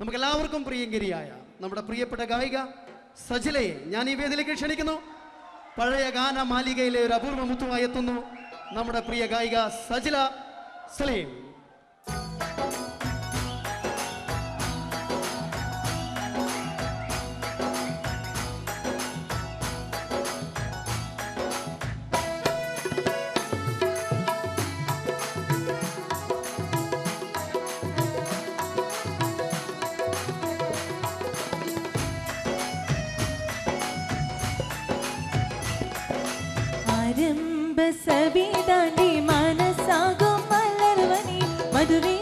നമുക്ക് എല്ലാവർക്കും പ്രിയങ്കരിയായ നമ്മുടെ പ്രിയപ്പെട്ട ഗായിക സജിലയെ ഞാൻ ഈ വേദിയിലേക്ക് ക്ഷണിക്കുന്നു. പഴയ ഗാന മാലികയിലെ ഒരു അപൂർവ മുത്തുമായി എത്തുന്നു നമ്മുടെ പ്രിയ ഗായിക സജില സലീം. சபி தாண்டி மனசாகும் மலர்வனி மதுரை